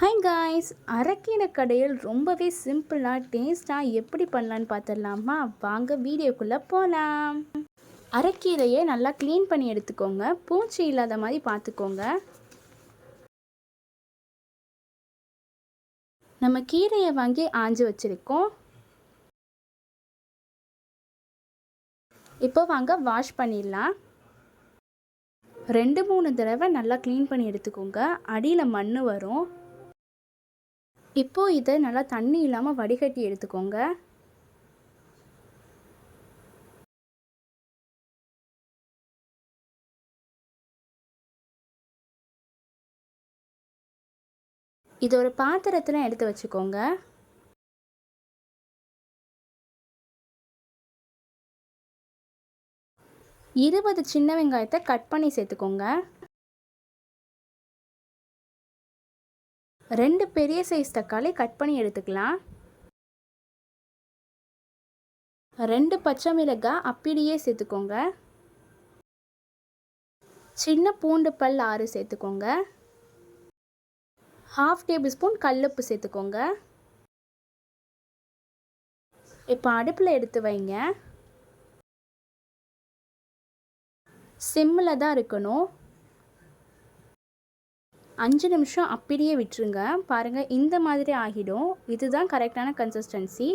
Hi guys அரக்கீரை கடையில் ரொம்பவே சிம்பிளாக டேஸ்ட்டாக எப்படி பண்ணலான்னு பார்த்துடலாமா? வாங்க வீடியோக்குள்ளே போகலாம் அரைக்கீரையை நல்லா க்ளீன் பண்ணி எடுத்துக்கோங்க. பூச்சி இல்லாத மாதிரி பார்த்துக்கோங்க. நம்ம கீரையை வாங்கி ஆஞ்சு வச்சுருக்கோம். இப்போ வாங்க வாஷ் பண்ணிடலாம். ரெண்டு மூணு தடவை நல்லா க்ளீன் பண்ணி எடுத்துக்கோங்க. அடியில் மண் வரும். இப்போது இதை நல்லா தண்ணி இல்லாமல் வடிகட்டி எடுத்துக்கோங்க. இது ஒரு பாத்திரத்தில் எடுத்து வச்சுக்கோங்க. இருபது சின்ன வெங்காயத்தை கட் பண்ணி சேர்த்துக்கோங்க. ரெண்டு பெரிய சைஸ் தக்காளி கட் பண்ணி எடுத்துக்கலாம். ரெண்டு பச்சை மிளகாய் அப்படியே சேர்த்துக்கோங்க. சின்ன பூண்டு பல் ஆறு சேர்த்துக்கோங்க. ஹாஃப் டேபிள் ஸ்பூன் கல்லுப்பு சேர்த்துக்கோங்க. இப்போ அடுப்பில் எடுத்து வைங்க. சிம்மில் தான் இருக்கணும். அஞ்சு நிமிஷம் அப்படியே விட்டுருங்க. பாருங்கள் இந்த மாதிரி ஆகிடும். இதுதான் கரெக்டான கன்சிஸ்டன்சி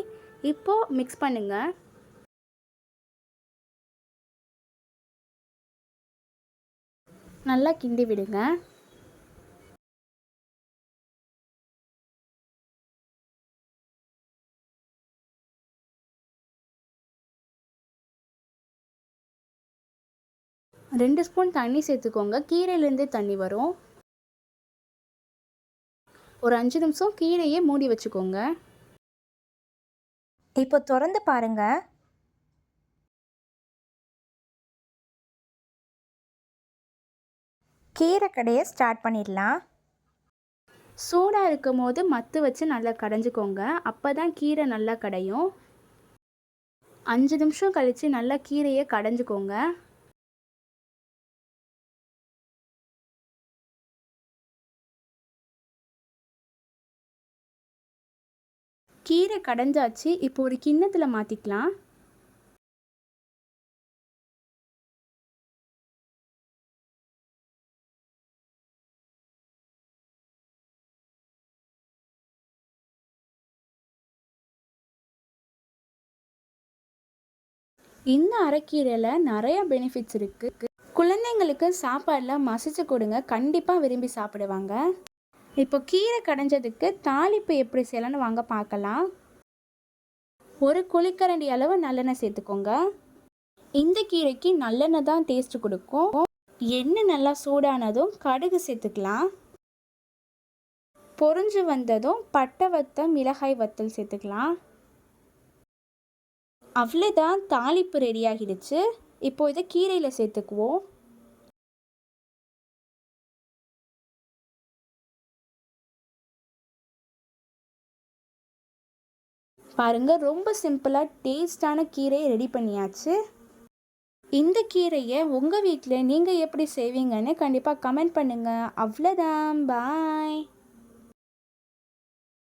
இப்போது மிக்ஸ் பண்ணுங்கள் நல்லா கிண்டி விடுங்க. ரெண்டு ஸ்பூன் தண்ணி சேர்த்துக்கோங்க. கீரையிலேருந்தே தண்ணி வரும். ஒரு அஞ்சு நிமிஷம் கீரையே மூடி வச்சுக்கோங்க. இப்போ திறந்து பாருங்க. கீரை கடையை ஸ்டார்ட் பண்ணிடலாம். சூடாக இருக்கும் போது மத்து வச்சு நல்லா கடைஞ்சிக்கோங்க. அப்போ தான் கீரை நல்லா கடையும். அஞ்சு நிமிஷம் கழித்து நல்லா கீரையை கடைஞ்சிக்கோங்க. கீரை கடைஞ்சாச்சு இப்போ ஒரு கிண்ணத்தில் மாற்றிக்கலாம் இந்த அரைக்கீரையில் நிறைய பெனிஃபிட்ஸ் இருக்குது குழந்தைங்களுக்கு சாப்பாடில் மசிச்சு கொடுங்க கண்டிப்பாக விரும்பி சாப்பிடுவாங்க. இப்போ கீரை கடைஞ்சதுக்கு தாளிப்பு எப்படி செய்யலாம்னு வாங்க பார்க்கலாம். ஒரு குளிக்கரண்டி அளவு நல்லெண்ணெய் சேர்த்துக்கோங்க. இந்த கீரைக்கு நல்லெண்ணெய் தான் டேஸ்ட் கொடுக்கும். எண்ணெய் நல்லா சூடானதும் கடுகு சேர்த்துக்கலாம். பொறிஞ்சு வந்ததும் பட்டை வத்தம் மிளகாய் வத்தல் சேர்த்துக்கலாம். அவ்வளோதான் தாளிப்பு ரெடி ஆகிடுச்சு. இப்போ இதை கீரையில் சேர்த்துக்குவோம். பாருங்கள் ரொம்ப சிம்பிளாக டேஸ்டான கீரையை ரெடி பண்ணியாச்சு. இந்த கீரையை உங்கள் வீட்டில் நீங்கள் எப்படி செய்வீங்கன்னு கண்டிப்பாக கமெண்ட் பண்ணுங்கள் அவ்வளோதான் பாய்.